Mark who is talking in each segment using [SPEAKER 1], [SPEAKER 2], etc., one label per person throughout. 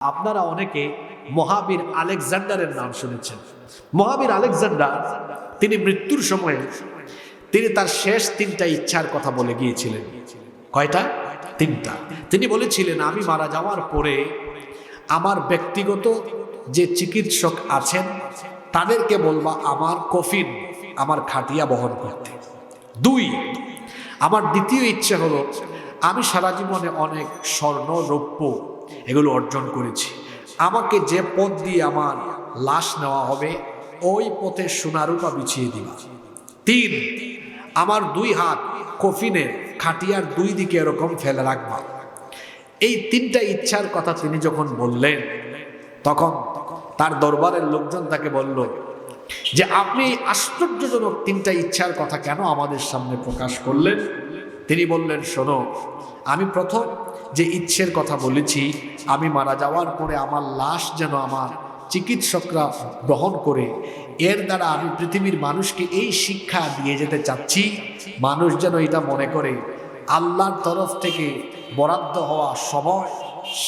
[SPEAKER 1] আপনারা অনেকে মহাবীর আলেকজান্ডারের নাম শুনেছেন। মহাবীর আলেকজান্ডার, তিনি মৃত্যুর সময়ে তিনি তার শেষ তিনটা ইচ্ছার কথা বলে গিয়েছিলেন। কয়টা? তিনটা। তিনি বলেছিলেন, আমি মারা যাওয়ার পরে আমার ব্যক্তিগত যে চিকিৎসক আছেন, তাদেরকে বলবা আমার কফিন, আমার খাটিয়া বহন করতে। দুই, আমার দ্বিতীয় ইচ্ছে হলো, আমি সারা জীবনে অনেক স্বর্ণ, রৌপ্য এগুলো অর্জন করেছি। আমাকে যে পথ দিয়ে আমার লাশ নেওয়া হবে, ওই পথে সোনারূপা বিছিয়ে দিবা। তিন, আমার দুই হাত কফিনের খাটিয়ার দুই দিকে এরকম ফেলে রাখবা। এই তিনটা ইচ্ছার কথা তিনি যখন বললেন, তখন তার দরবারের লোকজন তাকে বলল, যে আপনি আশ্চর্যজনক তিনটা ইচ্ছার কথা কেন আমাদের সামনে প্রকাশ করলেন? তিনি বললেন, শোনো, আমি প্রথম যে ইচ্ছের কথা বলেছি, আমি মারা যাওয়ার পরে আমার লাশ যেন আমার চিকিৎসকরা গ্রহণ করে, এর দ্বারা আমি পৃথিবীর মানুষকে এই শিক্ষা দিয়ে যেতে চাচ্ছি। মানুষ যেন এটা মনে করে, আল্লাহর তরফ থেকে বরাদ্দ হওয়া সময়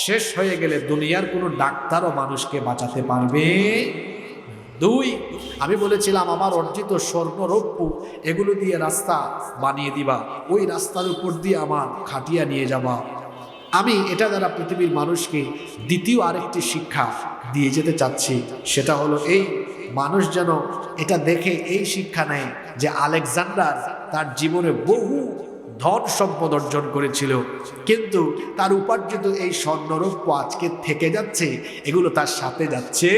[SPEAKER 1] শেষ হয়ে গেলে দুনিয়ার কোনো ডাক্তারও মানুষকে বাঁচাতে পারবে। দুই, আমি বলেছিলাম, আমার অর্জিত স্বর্ণ রৌপ্য, এগুলো দিয়ে রাস্তা বানিয়ে দিবা। ওই রাস্তার উপর দিয়ে আমার খাটিয়া নিয়ে যাবা। আমি এটা দ্বারা পৃথিবীর মানুষকে দ্বিতীয় আরেকটি শিক্ষা দিয়ে যেতে চাচ্ছি, সেটা হলো এই মানুষ যেন এটা দেখে এই শিক্ষা নেয় যে আলেকজান্ডার তার জীবনে বহু ধন সম্পদ অর্জন করেছিল, কিন্তু তার উপার্জিত এই স্বর্ণরৌপ্য আজকে থেকে যাচ্ছে, এগুলো তার সাথে যাচ্ছে,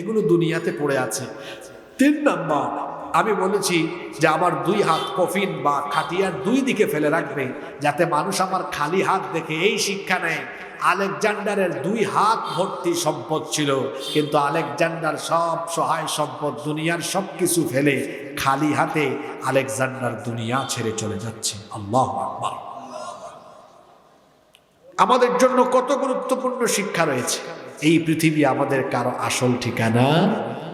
[SPEAKER 1] এগুলো দুনিয়াতে পড়ে আছে। তিন নাম্বার আমি বলেছি যে আমার দুই হাত কফিন বা খাটিয়ার দুই দিকে ফেলে রাখবে, যাতে মানুষ আমার খালি হাত দেখে এই শিক্ষা নেয়। আলেকজান্ডারের দুই হাত ভর্তি সম্পদ ছিল, কিন্তু আলেকজান্ডার সব সহায় সম্পদ দুনিয়ার সব কিছু ফেলে খালি হাতে আলেকজান্ডার দুনিয়া ছেড়ে চলে যাচ্ছে। আল্লাহ আকবার। আমাদের জন্য কত গুরুত্বপূর্ণ শিক্ষা রয়েছে। এই পৃথিবী আমাদের কারও আসল ঠিকানা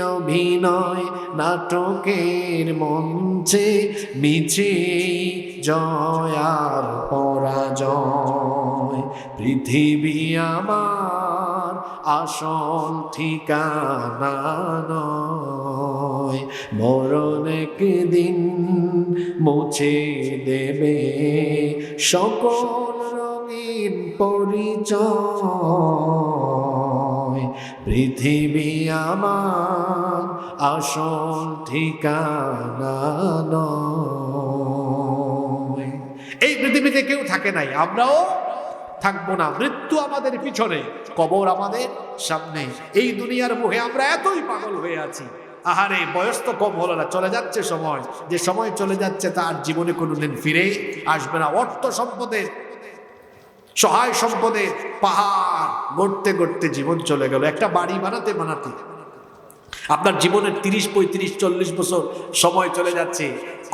[SPEAKER 1] অভিনয় নাটকের মঞ্চে মিছে জয়ার পরাজয়। পৃথিবী আমার আসল ঠিকানা নয়। মরণ দিন মুছে দেবে সকল রঙিন পরিচয়। পৃথিবী আমার আসল ঠিকানা এই পৃথিবীতে কেউ থাকে নাই, আমরাও থাকব না। মৃত্যু আমাদের পিছনে, কবর আমাদের সামনে। এই দুনিয়ার মুখে আমরা এতই পাগল হয়ে আছি। আহারে, বয়স তো কম হলো না, চলে যাচ্ছে সময়। যে সময় চলে যাচ্ছে তার জীবনে কোনোদিন ফিরে আসবে না। অর্থ সম্পদের সহায় সম্পদে পাহাড় গড়তে গড়তে জীবন চলে গেল। একটা বাড়ি বানাতে বানাতে। আপনার জীবনের তিরিশ, পঁয়ত্রিশ, চল্লিশ বছর সময় চলে যাচ্ছে।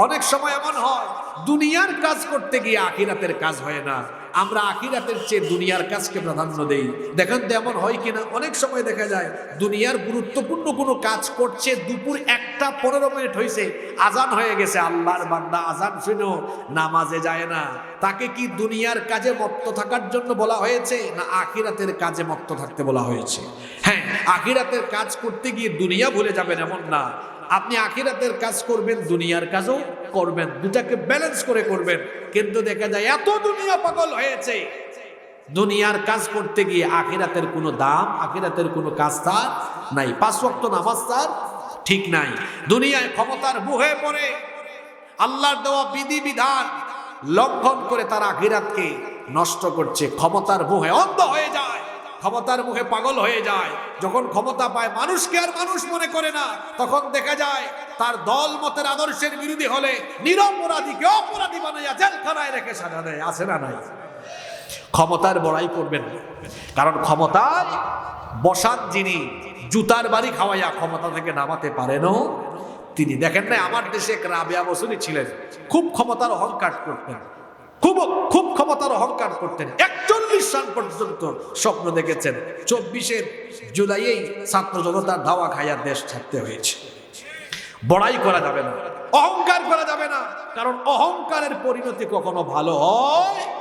[SPEAKER 1] অনেক সময় এমন হয়, দুনিয়ার কাজ করতে গিয়ে আখিরাতের কাজ হয় না। আমরা আখিরাতের চেয়ে দুনিয়ার কাজকে প্রাধান্য দেই। দেখেন তো এমন হয় কিনা? অনেক সময় দেখা যায়, দুনিয়ার গুরুত্বপূর্ণ কোনো কাজ করছে, দুপুর একটা পনেরো মিনিট হয়েছে আজান হয়ে গেছে, আল্লাহর বান্দা আজান শুনেও নামাজে যায় না। তাকে কি দুনিয়ার কাজে মত্ত থাকার জন্য বলা হয়েছে, না আখিরাতের কাজে মত্ত থাকতে বলা হয়েছে? হ্যাঁ আখিরাতের কাজ করতে গিয়ে দুনিয়া ভুলে যাবেন এমন না। আপনি আখিরাতের কাজ করবেন, দুনিয়ার কাজও করবেন, দুটাকে ব্যালেন্স করে করবেন। কিন্তু দেখা যায় এত দুনিয়া পাগল হয়েছে। দুনিয়ার কাজ করতে গিয়ে আখিরাতের কোনো দাম, আখিরাতের কোনো কাজ তার নাই। পাঁচ ওয়াক্ত নামাজ তার ঠিক নাই। দুনিয়ায় ক্ষমতার মুহে পড়ে। আল্লাহর দেওয়া বিধি বিধান লঙ্ঘন করে তার আখিরাতকে নষ্ট করছে। ক্ষমতার মুহে অন্ধ হয়ে যায়। ক্ষমতার মুখে পাগল হয়ে যায়। যখন ক্ষমতা পায়, মানুষকে আর মানুষ মনে করে না। তখন দেখা যায়, তার দল মতের আদর্শের বিরোধী হলে নিরপরাধীকে অপরাধী বানাইয়া জেলখানায় রেখে সাজা দেয়। আছে না নাই? ক্ষমতার বড়াই করবেন। কারণ ক্ষমতায় বসান যিনি জুতার বাড়ি খাওয়াইয়া ক্ষমতা থেকে নামাতে পারেনও তিনি। দেখেন না আমার দেশে এক রাবেয়া বসুনি ছিলেন। খুব ক্ষমতার অহংকার করতেন। খুব খুব ক্ষমতার অহংকার করতেন। একচল্লিশ সাল পর্যন্ত স্বপ্ন দেখেছেন। চব্বিশের জুলাইয়েই ছাত্র জনতার ধাওয়া খাইয়া দেশ ছাড়তে হয়েছে। বড়াই করা যাবে না। অহংকার করা যাবে না। কারণ অহংকারের পরিণতি কখনো ভালো হয়